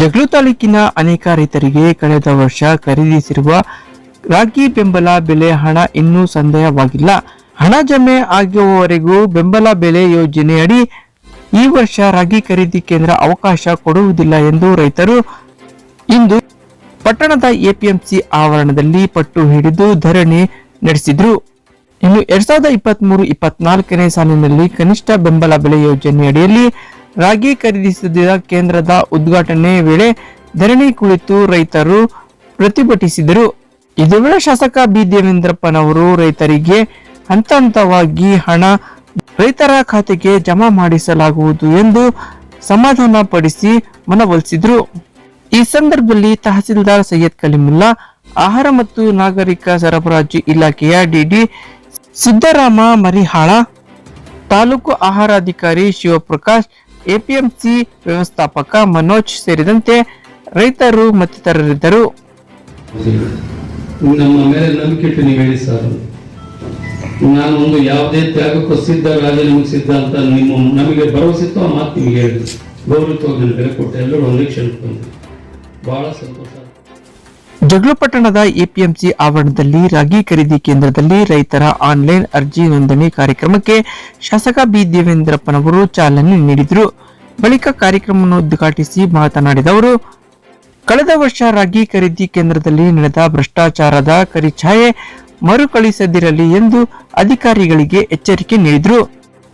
ಜಗಳೂರು ತಾಲೂಕಿನ ಅನೇಕ ರೈತರಿಗೆ ಕಳೆದ ವರ್ಷ ಖರೀದಿಸಿರುವ ರಾಗಿ ಬೆಂಬಲ ಬೆಲೆ ಹಣ ಇನ್ನೂ ಸಂದೇಹವಾಗಿಲ್ಲ. ಹಣ ಜಮೆ ಆಗುವವರೆಗೂ ಬೆಂಬಲ ಬೆಲೆ ಯೋಜನೆಯಡಿ ಈ ವರ್ಷ ರಾಗಿ ಖರೀದಿ ಕೇಂದ್ರ ಅವಕಾಶ ಕೊಡುವುದಿಲ್ಲ ಎಂದು ರೈತರು ಇಂದು ಪಟ್ಟಣದ ಎಪಿಎಂಸಿ ಆವರಣದಲ್ಲಿ ಪಟ್ಟು ಹಿಡಿದು ಧರಣಿ ನಡೆಸಿದ್ರು. ಇನ್ನು ಎರಡ್ ಸಾವಿರದ ಇಪ್ಪತ್ತ್ ಮೂರು ಇಪ್ಪತ್ನಾಲ್ಕನೇ ಸಾಲಿನಲ್ಲಿ ಕನಿಷ್ಠ ಬೆಂಬಲ ಬೆಲೆ ಯೋಜನೆಯಡಿಯಲ್ಲಿ ರಾಗಿ ಖರೀದಿಸಿದ ಕೇಂದ್ರದ ಉದ್ಘಾಟನೆ ವೇಳೆ ಧರಣಿ ಕುಳಿತು ರೈತರು ಪ್ರತಿಭಟಿಸಿದರು. ಇದೇ ವೇಳೆ ಶಾಸಕ ಬಿ. ದೇವೇಂದ್ರಪ್ಪನವರು ರೈತರಿಗೆ ಹಂತ ಹಂತವಾಗಿ ಹಣ ರೈತರ ಖಾತೆಗೆ ಜಮಾ ಮಾಡಿಸಲಾಗುವುದು ಎಂದು ಸಮಾಧಾನ ಪಡಿಸಿ ಮನವೊಲಿಸಿದ್ರು. ಈ ಸಂದರ್ಭದಲ್ಲಿ ತಹಸೀಲ್ದಾರ್ ಸೈಯದ್ ಕಲಿಮುಲ್ಲಾ, ಆಹಾರ ಮತ್ತು ನಾಗರಿಕ ಸರಬರಾಜು ಇಲಾಖೆಯ ಡಿಡಿ ಸಿದ್ದರಾಮ ಮರಿಹಾಳ, ತಾಲೂಕು ಆಹಾರಾಧಿಕಾರಿ ಶಿವಪ್ರಕಾಶ್ ಎಪಿಎಂಸಿ ವ್ಯವಸ್ಥಾಪಕ ಮನೋಜ್ ಸೇರಿದಂತೆ ರೈತರು ಮತ್ತಿತರರಿದ್ದರು. ನಮ್ಮ ಮೇಲೆ ನಂಬಿಕೆ ಇಟ್ಟು ನೀವು ಹೇಳಿ ಸರ್. ನಾನು ಒಂದು ಯಾವುದೇ ತ್ಯಾಗಕ್ಕೂ ಸಿದ್ಧ ರಾಜ ನಿಮಗೆ ಸಿದ್ಧ ಅಂತ ನಿಮ್ಮ ನಮಗೆ ಭರವಸೆತ್ತು ಆ ಮಾತು ನಿಮಗೆ ಹೇಳಿದ್ರು. ಗೌರವವಾಗಿ ನನ್ನ ಬೆಲೆ ಕೊಟ್ಟೆ. ಎಲ್ಲರೂ ಒಂದೇ ಕ್ಷಣಕ್ಕೆ ಬಂದ್ರು ಬಹಳ ಸಂತೋಷ. ಜಗಳು ಪಟ್ಟಣದ ಎಪಿಎಂಸಿ ಆವರಣದಲ್ಲಿ ರಾಗಿ ಖರೀದಿ ಕೇಂದ್ರದಲ್ಲಿ ರೈತರ ಆನ್ಲೈನ್ ಅರ್ಜಿ ನೋಂದಣಿ ಕಾರ್ಯಕ್ರಮಕ್ಕೆ ಶಾಸಕ ಬಿ ದೇವೇಂದ್ರಪ್ಪನವರು ಚಾಲನೆ ನೀಡಿದರು. ಬಳಿಕ ಕಾರ್ಯಕ್ರಮವನ್ನು ಉದ್ಘಾಟಿಸಿ ಮಾತನಾಡಿದ ಅವರು, ಕಳೆದ ವರ್ಷ ರಾಗಿ ಖರೀದಿ ಕೇಂದ್ರದಲ್ಲಿ ನಡೆದ ಭ್ರಷ್ಟಾಚಾರದ ಕರಿಛಾಯೆ ಮರುಕಳಿಸದಿರಲಿ ಎಂದು ಅಧಿಕಾರಿಗಳಿಗೆ ಎಚ್ಚರಿಕೆ ನೀಡಿದರು.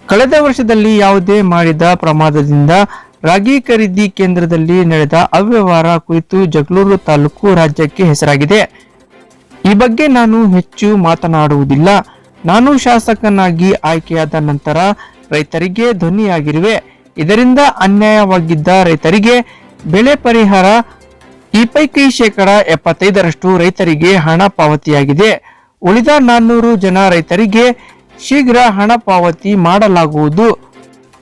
ಕಳೆದ ವರ್ಷದಲ್ಲಿ ಯಾವುದೇ ಮಾಡಿದ ಪ್ರಮಾದದಿಂದ ರಾಗಿ ಖರೀದಿ ಕೇಂದ್ರದಲ್ಲಿ ನಡೆದ ಅವ್ಯವಹಾರ ಕುರಿತು ಜಗಳೂರು ತಾಲೂಕು ರಾಜ್ಯಕ್ಕೆ ಹೆಸರಾಗಿದೆ. ಈ ಬಗ್ಗೆ ನಾನು ಹೆಚ್ಚು ಮಾತನಾಡುವುದಿಲ್ಲ. ನಾನು ಶಾಸಕನಾಗಿ ಆಯ್ಕೆಯಾದ ನಂತರ ರೈತರಿಗೆ ಧ್ವನಿಯಾಗಿರುವೆ. ಇದರಿಂದ ಅನ್ಯಾಯವಾಗಿದ್ದ ರೈತರಿಗೆ ಬೆಳೆ ಪರಿಹಾರ ಈ ಪೈಕಿ ಶೇಕಡ ಎಪ್ಪತ್ತೈದರಷ್ಟು ರೈತರಿಗೆ ಹಣ ಪಾವತಿಯಾಗಿದೆ. ಉಳಿದ ನಾನ್ನೂರು ಜನ ರೈತರಿಗೆ ಶೀಘ್ರ ಹಣ ಪಾವತಿ ಮಾಡಲಾಗುವುದು.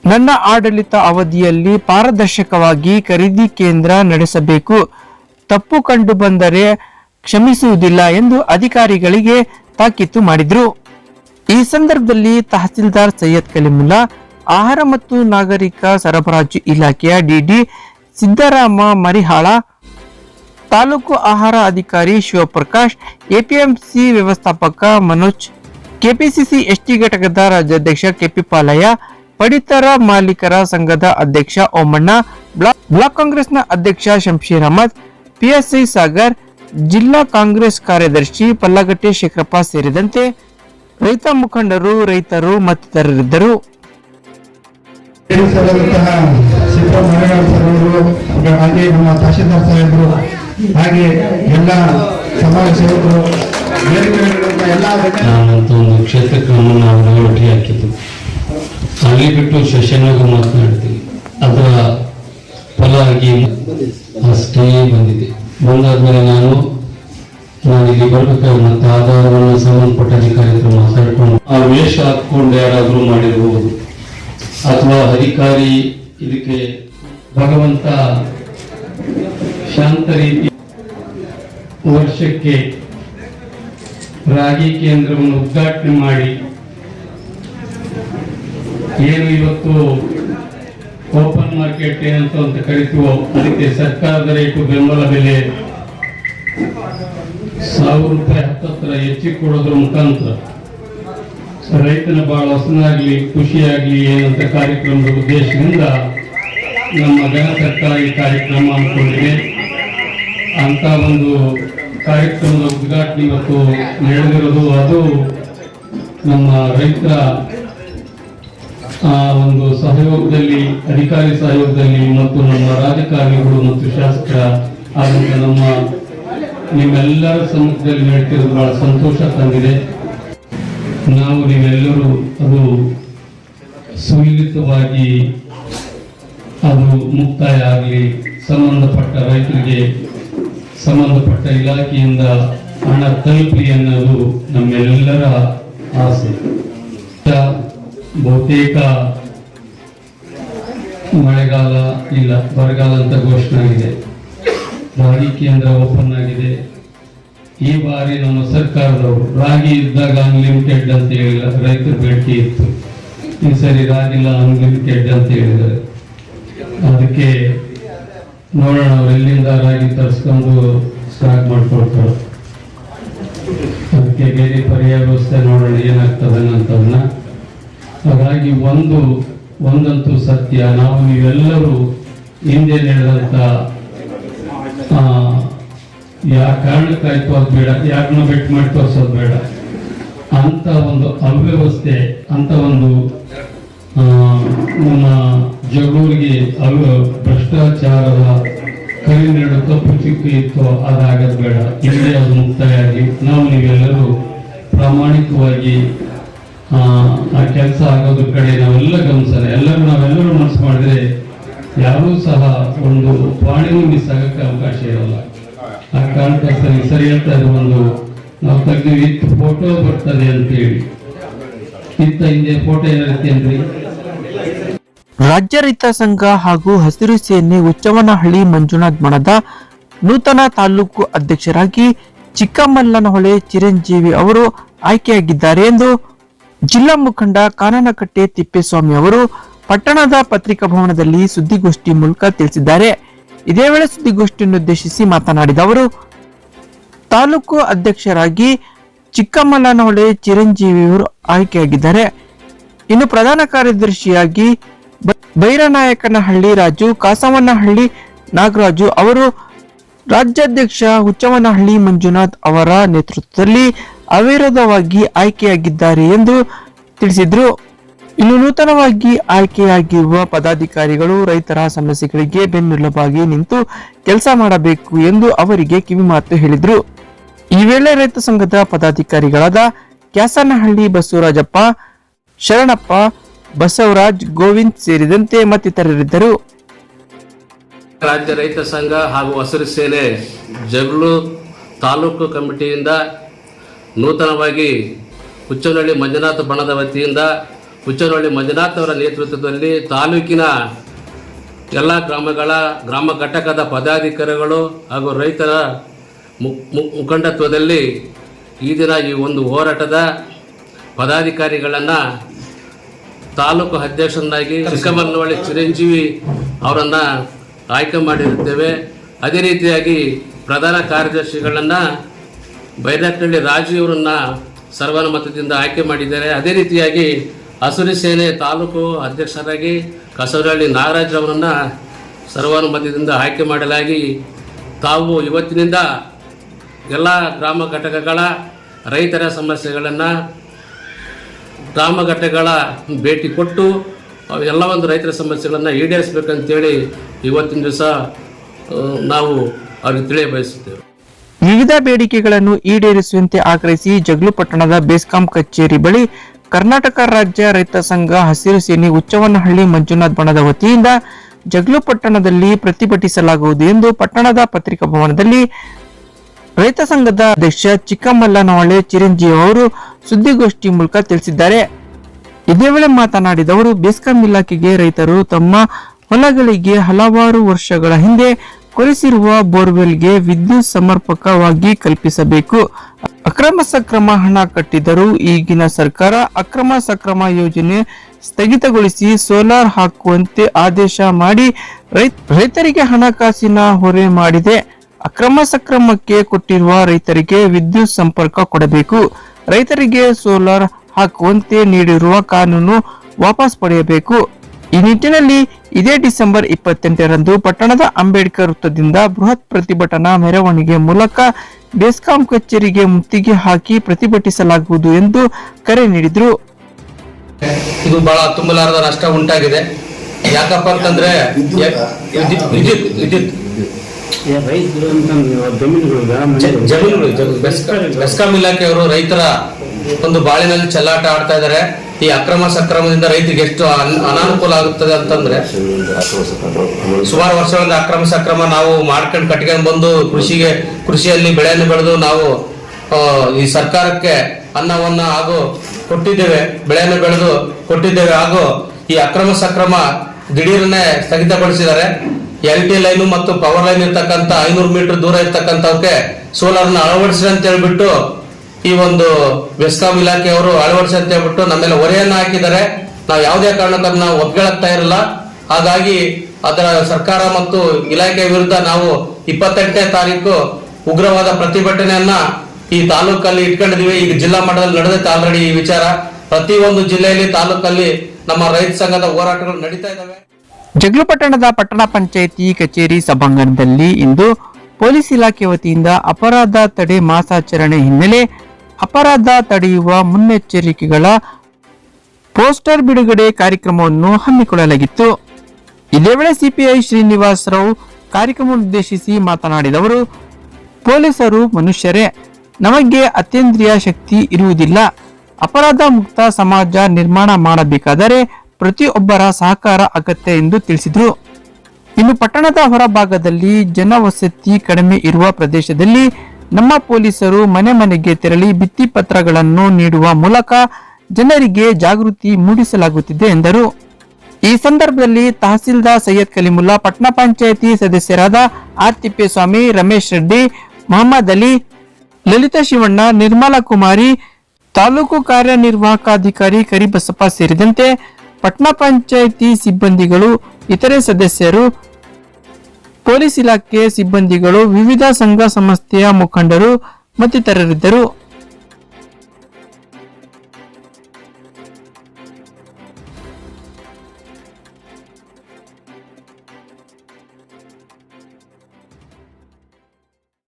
ನನ್ನ ಆಡಳಿತ ಅವಧಿಯಲ್ಲಿ ಪಾರದರ್ಶಕವಾಗಿ ಖರೀದಿ ಕೇಂದ್ರ ನಡೆಸಬೇಕು. ತಪ್ಪು ಕಂಡು ಬಂದರೆ ಕ್ಷಮಿಸುವುದಿಲ್ಲ ಎಂದು ಅಧಿಕಾರಿಗಳಿಗೆ ತಾಕೀತು ಮಾಡಿದ್ರು. ಈ ಸಂದರ್ಭದಲ್ಲಿ ತಹಸೀಲ್ದಾರ್ ಸೈಯದ್ ಕಲಿಮುಲ್ಲಾ, ಆಹಾರ ಮತ್ತು ನಾಗರಿಕ ಸರಬರಾಜು ಇಲಾಖೆಯ ಡಿಡಿ ಸಿದ್ದರಾಮ ಮರಿಹಾಳ, ತಾಲೂಕು ಆಹಾರ ಅಧಿಕಾರಿ ಶಿವಪ್ರಕಾಶ್, ಎಪಿಎಂಸಿ ವ್ಯವಸ್ಥಾಪಕ ಮನೋಜ್, ಕೆಪಿಸಿಸಿ ಎಸ್ಟಿ ಘಟಕದ ರಾಜ್ಯಾಧ್ಯಕ್ಷ ಕೆಪಿ ಪಾಲಯ್ಯ ಪಡಿತರ ಮಾಲೀಕರ ಸಂಘದ ಅಧ್ಯಕ್ಷ ಓಮಣ್ಣ ಬ್ಲಾಕ್ ಬ್ಲಾಕ್ ಕಾಂಗ್ರೆಸ್ನ ಅಧ್ಯಕ್ಷ ಶಂಶೀರ್ ಅಹಮದ್ ಪಿಎಸ್ಐ ಸಾಗರ್ ಜಿಲ್ಲಾ ಕಾಂಗ್ರೆಸ್ ಕಾರ್ಯದರ್ಶಿ ಪಲ್ಲಗಟ್ಟೆ ಶೇಖರಪ್ಪ ಸೇರಿದಂತೆ ರೈತ ಮುಖಂಡರು ರೈತರು ಮತ್ತಿತರರಿದ್ದರು. ಅವರು ಹಾಗೆ ಎಲ್ಲ ಸಮಾಜ ಸೇವಕರು ಎಲ್ಲ ಗಣ್ಯ ನಾನಂತ ಒಂದು ಕ್ಷೇತ್ರಕ್ಕೆ ನಮ್ಮನ್ನು ನಾವು ಒಟ್ಟಿಗೆ ಹಾಕಿದ್ದು. ಅಲ್ಲಿ ಬಿಟ್ಟು ಶಶನಾಗ ಮಾತನಾಡ್ತೀವಿ ಅದರ ಫಲ ಆಗಿ ಅಷ್ಟೇ ಬಂದಿದೆ. ಬಂದಾದ್ಮೇಲೆ ನಾನು ನಾನು ಇಲ್ಲಿ ಬರ್ಬೇಕಾದ್ರೆ ಮತ್ತೆ ಆಧಾರವನ್ನು ಸಂಬಂಧಪಟ್ಟ ಅಧಿಕಾರಿಗಳು ಮಾತಾಡ್ಕೊಂಡು ಆ ವೇಷ ಹಾಕೊಂಡು ಯಾರಾದರೂ ಮಾಡಿರಬಹುದು ಅಥವಾ ಅಧಿಕಾರಿ ಇದಕ್ಕೆ ಭಗವಂತ ಶಾಂತ ರೀತಿ ವರ್ಷಕ್ಕೆ ರಾಗಿ ಕೇಂದ್ರವನ್ನು ಉದ್ಘಾಟನೆ ಮಾಡಿ ಏನು ಇವತ್ತು ಓಪನ್ ಮಾರ್ಕೆಟ್ ಏನಂತ ಅಂತ ಕರಿತೀವೋ, ಅದಕ್ಕೆ ಸರ್ಕಾರದ ರೇಟು ಬೆಂಬಲ ಬೆಲೆ ಸಾವಿರ ರೂಪಾಯಿ ಹತ್ತತ್ರ ಹೆಚ್ಚಿಗೆ ಕೊಡೋದ್ರ ಮುಖಾಂತರ ರೈತನ ಬಹಳ ಹೊಸನಾಗಲಿ, ಖುಷಿಯಾಗಲಿ ಏನಂತ ಕಾರ್ಯಕ್ರಮದ ಉದ್ದೇಶದಿಂದ ನಮ್ಮ ಜನ ಸರ್ಕಾರ ಈ ಕಾರ್ಯಕ್ರಮ ಅಂದ್ಕೊಂಡಿದೆ. ಅಂತ ಒಂದು ಕಾರ್ಯಕ್ರಮದ ಉದ್ಘಾಟನೆ ಇವತ್ತು ನಡೆದಿರೋದು. ಅದು ನಮ್ಮ ರೈತರ ಆ ಒಂದು ಸಹಯೋಗದಲ್ಲಿ, ಅಧಿಕಾರಿ ಸಹಯೋಗದಲ್ಲಿ ಮತ್ತು ನಮ್ಮ ರಾಜಕಾರಣಿಗಳು ಮತ್ತು ಶಾಸಕರ ಆದಂತ ನಮ್ಮ ನಿಮ್ಮೆಲ್ಲರ ಸಮ್ಮುಖದಲ್ಲಿ ನಡೀತಿರೋದು ಬಹಳ ಸಂತೋಷ ತಂದಿದೆ. ನಾವು ನೀವೆಲ್ಲರೂ ಅದು ಸುಲಿತವಾಗಿ ಅದು ಮುಕ್ತಾಯ ಆಗಲಿ, ಸಂಬಂಧಪಟ್ಟ ರೈತರಿಗೆ ಸಂಬಂಧಪಟ್ಟ ಇಲಾಖೆಯಿಂದ ಹಣ ತಲುಪಲಿ ಅನ್ನೋದು ನಮ್ಮೆಲ್ಲರ ಆಸೆ. ಬಹುತೇಕ ಮಳೆಗಾಲ ಇಲ್ಲ, ಬರಗಾಲ ಅಂತ ಘೋಷಣೆ ಆಗಿದೆ. ರಾಗಿ ಕೇಂದ್ರ ಓಪನ್ ಆಗಿದೆ. ಈ ಬಾರಿ ನಮ್ಮ ಸರ್ಕಾರದವರು ರಾಗಿ ಇದ್ದಾಗ ಅನ್ಲಿಮಿಟೆಡ್ ಅಂತ ಹೇಳಿಲ್ಲ, ರೈತರು ಬೇಡಿಕೆ ಇತ್ತು. ಈ ಸರಿ ರಾಗಿಲ್ಲ ಅನ್ಲಿಮಿಟೆಡ್ ಅಂತ ಹೇಳಿದ್ದಾರೆ. ಅದಕ್ಕೆ ನೋಡೋಣ, ಅವ್ರು ಎಲ್ಲಿಂದ ರಾಗಿ ತರಿಸ್ಕೊಂಡು ಸ್ಟಾಕ್ ಮಾಡ್ಕೊಳ್ತಾರೆ. ಅದಕ್ಕೆ ಬೇರೆ ಪರ್ಯಾಯ ವ್ಯವಸ್ಥೆ ನೋಡೋಣ, ಏನಾಗ್ತದೆ ಅಂತವನ್ನ ಹಾಗಾಗಿ ಒಂದು ಒಂದಂತೂ ಸತ್ಯ. ನಾವು ನೀವೆಲ್ಲರೂ ಹಿಂದೆ ನಡೆದಂತ ಆ, ಯಾ ಕಾರಣಕ್ಕಾಯ್ತು ಅದು ಬೇಡ ಯಾರನ್ನ ಬೆಟ್ ಮಾಡಿ ತೋರ್ಸೋದು ಬೇಡ. ಅಂತ ಒಂದು ಅವ್ಯವಸ್ಥೆ ಅಂತ ಒಂದು ನಮ್ಮ ಜಗಳೂರಿಗೆ ಅವ್ಯ ಭ್ರಷ್ಟಾಚಾರದ ಕೈ ತಪ್ಪು ಚಿಕ್ಕಿ ಇತ್ತೋ ಅದಾಗದ್ ಬೇಡ. ಇಲ್ಲೇ ಅದು ಮುಕ್ತಾಯಾಗಿ ನಾವು ನೀವೆಲ್ಲರೂ ಪ್ರಾಮಾಣಿಕವಾಗಿ ಆ ಕೆಲಸ ಆಗೋದ್ರ ಕಡೆ ನಾವೆಲ್ಲ ಗಮನಿಸೋಣ ಎಲ್ಲರೂ ನಾವೆಲ್ಲರೂ ಮನಸ್ಸು ಮಾಡಿದ್ರೆ ಯಾರೂ ಸಹ ಒಂದು ಪ್ರಾಣಿನೂ ಮಿಸ್ ಆಗಕ್ಕೆ ಅವಕಾಶ ಇರಲ್ಲ. ಆ ಕಾರಣಕ್ಕೆ ಸರಿ ಇದ್ರು ಒಂದು ನಾವು ತೆಗ್ದು ಇತ್ತು ಫೋಟೋ ಬರ್ತದೆ ಅಂತೇಳಿ. ಇತ್ತ ಹಿಂದೆ ಫೋಟೋ ಏನಿರುತ್ತೆ ಅಂದ್ರೆ ರಾಜ್ಯ ರೈತ ಸಂಘ ಹಾಗೂ ಹಸಿರು ಸೇನೆ ಹುಚ್ಚವನಹಳ್ಳಿ ಮಂಜುನಾಥ್ ಮಣದ ನೂತನ ತಾಲೂಕು ಅಧ್ಯಕ್ಷರಾಗಿ ಚಿಕ್ಕಮಲ್ಲನಹೊಳೆ ಚಿರಂಜೀವಿ ಅವರು ಆಯ್ಕೆಯಾಗಿದ್ದಾರೆ ಎಂದು ಜಿಲ್ಲಾ ಮುಖಂಡ ಕಾನನಕಟ್ಟೆ ತಿಪ್ಪೇಸ್ವಾಮಿ ಅವರು ಪಟ್ಟಣದ ಪತ್ರಿಕಾ ಭವನದಲ್ಲಿ ಸುದ್ದಿಗೋಷ್ಠಿ ಮೂಲಕ ತಿಳಿಸಿದ್ದಾರೆ. ಇದೇ ವೇಳೆ ಸುದ್ದಿಗೋಷ್ಠಿಯನ್ನುದ್ದೇಶಿಸಿ ಮಾತನಾಡಿದ ಅವರು, ತಾಲೂಕು ಅಧ್ಯಕ್ಷರಾಗಿ ಚಿಕ್ಕಮಲ್ಲನಹೊಳೆ ಚಿರಂಜೀವಿಯವರು ಆಯ್ಕೆಯಾಗಿದ್ದಾರೆ. ಇನ್ನು ಪ್ರಧಾನ ಕಾರ್ಯದರ್ಶಿಯಾಗಿ ಬೈರನಾಯಕನಹಳ್ಳಿ ರಾಜು, ಕಾಸವನಹಳ್ಳಿ ನಾಗರಾಜು ಅವರು, ರಾಜ್ಯಾಧ್ಯಕ್ಷ ಹುಚ್ಚವನಹಳ್ಳಿ ಮಂಜುನಾಥ್ ಅವರ ನೇತೃತ್ವದಲ್ಲಿ ಅವಿರೋಧವಾಗಿ ಆಯ್ಕೆಯಾಗಿದ್ದಾರೆ ಎಂದು ತಿಳಿಸಿದ್ರು. ಇನ್ನು ನೂತನವಾಗಿ ಆಯ್ಕೆಯಾಗಿರುವ ಪದಾಧಿಕಾರಿಗಳು ರೈತರ ಸಮಸ್ಯೆಗಳಿಗೆ ಬೆನ್ನೆಲುಬಾಗಿ ನಿಂತು ಕೆಲಸ ಮಾಡಬೇಕು ಎಂದು ಅವರಿಗೆ ಕಿವಿಮಾತು ಹೇಳಿದ್ರು. ಈ ವೇಳೆ ರೈತ ಸಂಘದ ಪದಾಧಿಕಾರಿಗಳಾದ ಕ್ಯಾಸನಹಳ್ಳಿ ಬಸವರಾಜಪ್ಪ, ಶರಣಪ್ಪ, ಬಸವರಾಜ್ ಗೋವಿಂದ್ ಸೇರಿದಂತೆ ಮತ್ತಿತರರಿದ್ದರು. ರಾಜ್ಯ ರೈತ ಸಂಘ ಹಾಗೂ ಹಸಿರು ಸೇನೆ ಜಗಳೂರು ತಾಲೂಕು ಕಮಿಟಿಯಿಂದ ನೂತನವಾಗಿ ಹುಚ್ಚನಹಳ್ಳಿ ಮಂಜುನಾಥ ಬಣದ ವತಿಯಿಂದ ಹುಚ್ಚನಹಳ್ಳಿ ಮಂಜುನಾಥ್ ಅವರ ನೇತೃತ್ವದಲ್ಲಿ ತಾಲೂಕಿನ ಎಲ್ಲ ಗ್ರಾಮಗಳ, ಗ್ರಾಮ ಘಟಕದ ಪದಾಧಿಕಾರಿಗಳು ಹಾಗೂ ರೈತರ ಮುಖಂಡತ್ವದಲ್ಲಿ ಈ ದಿನ ಈ ಒಂದು ಹೋರಾಟದ ಪದಾಧಿಕಾರಿಗಳನ್ನು ತಾಲೂಕು ಅಧ್ಯಕ್ಷರನ್ನಾಗಿ ಚಿಕ್ಕಮಲ್ಲವಳ್ಳಿ ಚಿರಂಜೀವಿ ಅವರನ್ನು ಆಯ್ಕೆ ಮಾಡಿರುತ್ತೇವೆ. ಅದೇ ರೀತಿಯಾಗಿ ಪ್ರಧಾನ ಕಾರ್ಯದರ್ಶಿಗಳನ್ನು ಬೈರಟ್ಟಳ್ಳಿ ರಾಜು ಅವರನ್ನು ಸರ್ವಾನುಮತದಿಂದ ಆಯ್ಕೆ ಮಾಡಿದ್ದಾರೆ. ಅದೇ ರೀತಿಯಾಗಿ ಹಸುರಿ ಸೇನೆ ತಾಲೂಕು ಅಧ್ಯಕ್ಷರಾಗಿ ಕಸರಹಳ್ಳಿ ನಾಗರಾಜ್ ಅವರನ್ನು ಸರ್ವಾನುಮತದಿಂದ ಆಯ್ಕೆ ಮಾಡಲಾಗಿ ತಾವು ಇವತ್ತಿನಿಂದ ಎಲ್ಲ ಗ್ರಾಮ ಘಟಕಗಳ ರೈತರ ಸಮಸ್ಯೆಗಳನ್ನು ಗ್ರಾಮ ಘಟಕಗಳ ಭೇಟಿ ಕೊಟ್ಟು ಎಲ್ಲ ಒಂದು ರೈತರ ಸಮಸ್ಯೆಗಳನ್ನು ಈಡೇರಿಸಬೇಕಂತೇಳಿ ಇವತ್ತಿನ ದಿವಸ ನಾವು ಅವ್ರಿಗೆ ತಿಳಿಯಬಯಸುತ್ತೇವೆ. ವಿವಿಧ ಬೇಡಿಕೆಗಳನ್ನು ಈಡೇರಿಸುವಂತೆ ಆಗ್ರಹಿಸಿ ಜಗ್ಲು ಪಟ್ಟಣದ ಬೇಸ್ಕಾಂ ಕಚೇರಿ ಬಳಿ ಕರ್ನಾಟಕ ರಾಜ್ಯ ರೈತ ಸಂಘ ಹಸಿರು ಸೇನೆ ಉಚ್ಚವನಹಳ್ಳಿ ಮಂಜುನಾಥ್ ಬಣದ ವತಿಯಿಂದ ಜಗ್ಲು ಪಟ್ಟಣದಲ್ಲಿ ಪ್ರತಿಭಟಿಸಲಾಗುವುದು ಎಂದು ಪಟ್ಟಣದ ಪತ್ರಿಕಾ ಭವನದಲ್ಲಿ ರೈತ ಸಂಘದ ಅಧ್ಯಕ್ಷ ಚಿಕ್ಕಮಲ್ಲನಹೊಳೆ ಚಿರಂಜೀವಿ ಅವರು ಸುದ್ದಿಗೋಷ್ಠಿ ಮೂಲಕ ತಿಳಿಸಿದ್ದಾರೆ. ಇದೇ ವೇಳೆ ಮಾತನಾಡಿದ ಅವರು ಬೇಸ್ಕಾಂ ಇಲಾಖೆಗೆ ರೈತರು ತಮ್ಮ ಹೊಲಗಳಿಗೆ ಹಲವಾರು ವರ್ಷಗಳ ಹಿಂದೆ ಕೊರೆಸಿರುವ ಬೋರ್ವೆಲ್ಗೆ ವಿದ್ಯುತ್ ಸಮರ್ಪಕವಾಗಿ ಕಲ್ಪಿಸಬೇಕು. ಅಕ್ರಮ ಸಕ್ರಮ ಹಣ ಕಟ್ಟಿದರೂ ಈಗಿನ ಸರ್ಕಾರ ಅಕ್ರಮ ಸಕ್ರಮ ಯೋಜನೆ ಸ್ಥಗಿತಗೊಳಿಸಿ ಸೋಲಾರ್ ಹಾಕುವಂತೆ ಆದೇಶ ಮಾಡಿ ರೈತ- ರೈತರಿಗೆ ಹಣಕಾಸಿನ ಹೊರೆ ಮಾಡಿದೆ. ಅಕ್ರಮ ಸಕ್ರಮಕ್ಕೆ ಕೊಟ್ಟಿರುವ ರೈತರಿಗೆ ವಿದ್ಯುತ್ ಸಂಪರ್ಕ ಕೊಡಬೇಕು. ರೈತರಿಗೆ ಸೋಲಾರ್ ಹಾಕುವಂತೆ ನೀಡಿರುವ ಕಾನೂನು ವಾಪಸ್ ಪಡೆಯಬೇಕು. ಈ ನಿಟ್ಟಿನಲ್ಲಿ ಇದೇ ಡಿಸೆಂಬರ್ ಇಪ್ಪತ್ತೆಂಟರಂದು ಪಟ್ಟಣದ ಅಂಬೇಡ್ಕರ್ ವೃತ್ತದಿಂದ ಬೃಹತ್ ಪ್ರತಿಭಟನಾ ಮೆರವಣಿಗೆ ಮೂಲಕ ಬೆಸ್ಕಾಂ ಕಚೇರಿಗೆ ಮುತ್ತಿಗೆ ಹಾಕಿ ಪ್ರತಿಭಟಿಸಲಾಗುವುದು ಎಂದು ಕರೆ ನೀಡಿದರು. ಇದು ಬಹಳ ತುಂಬಲಾರದ ನಷ್ಟ ಉಂಟಾಗಿದೆ. ಯಾಕಪ್ಪ ಅಂತಂದ್ರೆ ವಿದ್ಯುತ್ ವಿದ್ಯುತ್ ಜಮೀನುಗಳು ಬೆಸ್ಕಾಂ ಬೆಸ್ಕಾಂ ಇಲಾಖೆಯವರು ರೈತರ ಒಂದು ಬಾಳಿನಲ್ಲಿ ಚೆಲ್ಲಾಟ ಆಡ್ತಾ ಇದ್ದಾರೆ. ಈ ಅಕ್ರಮ ಸಕ್ರಮದಿಂದ ರೈತರಿಗೆ ಎಷ್ಟು ಅನ್- ಅನಾನುಕೂಲ ಆಗುತ್ತದೆ ಅಂತಂದ್ರೆ, ಸುಮಾರು ವರ್ಷಗಳಿಂದ ಅಕ್ರಮ ಸಕ್ರಮ ನಾವು ಮಾಡ್ಕೊಂಡು ಕಟ್ಕೊಂಡು ಬಂದು ಕೃಷಿಗೆ, ಕೃಷಿಯಲ್ಲಿ ಬೆಳೆಯನ್ನು ಬೆಳೆದು ನಾವು ಈ ಸರ್ಕಾರಕ್ಕೆ ಅನ್ನವನ್ನ ಹಾಗೂ ಕೊಟ್ಟಿದ್ದೇವೆ, ಬೆಳೆಯನ್ನು ಬೆಳೆದು ಕೊಟ್ಟಿದ್ದೇವೆ ಹಾಗೂ ಈ ಅಕ್ರಮ ಸಕ್ರಮ ದಿಢೀರನ್ನೇ ಸ್ಥಗಿತಗೊಳಿಸಿದ್ದಾರೆ. ಎಲ್ ಟಿ ಲೈನು ಮತ್ತು ಪವರ್ ಲೈನ್ ಇರ್ತಕ್ಕಂಥ ಐನೂರು ಮೀಟರ್ ದೂರ ಇರ್ತಕ್ಕಂಥವಕ್ಕೆ ಸೋಲಾರ್ನ ಅಳವಡಿಸಿ ಅಂತ ಹೇಳ್ಬಿಟ್ಟು ಈ ಒಂದು ಬೆಸ್ಕಾಂ ಇಲಾಖೆಯವರು ಅಂತ ಹೇಳ್ಬಿಟ್ಟು ನಮ್ಮೆಲ್ಲ ಹೊರೆಯನ್ನು ಹಾಕಿದ್ದಾರೆ. ನಾವು ಯಾವುದೇ ಕಾರಣಕ್ಕೂ ನಾವು ಒಪ್ಗಳಾಗ್ತಾ ಇರಲ್ಲ. ಹಾಗಾಗಿ ಅದರ ಸರ್ಕಾರ ಮತ್ತು ಇಲಾಖೆ ವಿರುದ್ಧ ನಾವು ಇಪ್ಪತ್ತೆಂಟನೇ ತಾರೀಕು ಉಗ್ರವಾದ ಪ್ರತಿಭಟನೆಯನ್ನ ಈ ತಾಲೂಕಲ್ಲಿ ಇಟ್ಕೊಂಡಿದೀವಿ. ಈಗ ಜಿಲ್ಲಾ ಮಟ್ಟದಲ್ಲಿ ನಡೆದೈತೆ ಆಲ್ರೆಡಿ ಈ ವಿಚಾರ. ಪ್ರತಿಯೊಂದು ಜಿಲ್ಲೆಯಲ್ಲಿ ತಾಲೂಕಲ್ಲಿ ನಮ್ಮ ರೈತ ಸಂಘದ ಹೋರಾಟಗಳು ನಡೀತಾ ಇದಾವೆ ಜಗ್ಲುಪಟ್ಟಣದ ಪಟ್ಟಣ ಪಂಚಾಯಿತಿ ಕಚೇರಿ ಸಭಾಂಗಣದಲ್ಲಿ ಇಂದು ಪೊಲೀಸ್ ಇಲಾಖೆ ವತಿಯಿಂದ ಅಪರಾಧ ತಡೆ ಮಾಸಾಚರಣೆ ಹಿನ್ನೆಲೆ ಅಪರಾಧ ತಡೆಯುವ ಮುನ್ನೆಚ್ಚರಿಕೆಗಳ ಪೋಸ್ಟರ್ ಬಿಡುಗಡೆ ಕಾರ್ಯಕ್ರಮವನ್ನು ಹಮ್ಮಿಕೊಳ್ಳಲಾಗಿತ್ತು. ಇದೇ ವೇಳೆ ಸಿಪಿಐ ಶ್ರೀನಿವಾಸ್ ರಾವ್ ಕಾರ್ಯಕ್ರಮ ಉದ್ದೇಶಿಸಿ ಮಾತನಾಡಿದವರು ಪೊಲೀಸರು ಮನುಷ್ಯರೇ. ನಮಗೆ ಅತ್ಯಂದ್ರಿಯ ಶಕ್ತಿ ಇರುವುದಿಲ್ಲ. ಅಪರಾಧ ಮುಕ್ತ ಸಮಾಜ ನಿರ್ಮಾಣ ಮಾಡಬೇಕಾದರೆ ಪ್ರತಿಯೊಬ್ಬರ ಸಹಕಾರ ಅಗತ್ಯ ಎಂದು ತಿಳಿಸಿದರು. ಇನ್ನು ಪಟ್ಟಣದ ಹೊರಭಾಗದಲ್ಲಿ ಜನವಸತಿ ಕಡಿಮೆ ಇರುವ ಪ್ರದೇಶದಲ್ಲಿ ನಮ್ಮ ಪೊಲೀಸರು ಮನೆ ಮನೆಗೆ ತೆರಳಿ ಭಿತ್ತಿ ಪತ್ರಗಳನ್ನು ನೀಡುವ ಮೂಲಕ ಜನರಿಗೆ ಜಾಗೃತಿ ಮೂಡಿಸಲಾಗುತ್ತಿದೆ ಎಂದರು. ಈ ಸಂದರ್ಭದಲ್ಲಿ ತಹಸೀಲ್ದಾರ್ ಸೈಯದ್ ಕಲಿಮುಲ್ಲಾ ಪಟ್ಟಣ ಪಂಚಾಯಿತಿ ಸದಸ್ಯರಾದ ಆರ್ ತಿಪ್ಪೇಸ್ವಾಮಿ ರಮೇಶ್ ರೆಡ್ಡಿ, ಮೊಹಮ್ಮದ್ ಅಲಿ, ಲಲಿತಾ ಶಿವಣ್ಣ, ನಿರ್ಮಲಾ ಕುಮಾರಿ, ತಾಲೂಕು ಕಾರ್ಯನಿರ್ವಾಹಕಾಧಿಕಾರಿ ಕರಿಬಸಪ್ಪ ಸೇರಿದಂತೆ ಪಟ್ಟಣ ಪಂಚಾಯಿತಿ ಸಿಬ್ಬಂದಿಗಳು, ಇತರೆ ಸದಸ್ಯರು ಪೊಲೀಸ್ ಇಲಾಖೆ ಸಿಬ್ಬಂದಿಗಳು ವಿವಿಧ ಸಂಘ ಸಂಸ್ಥೆಯ ಮುಖಂಡರು ಮತ್ತಿತರರಿದ್ದರು.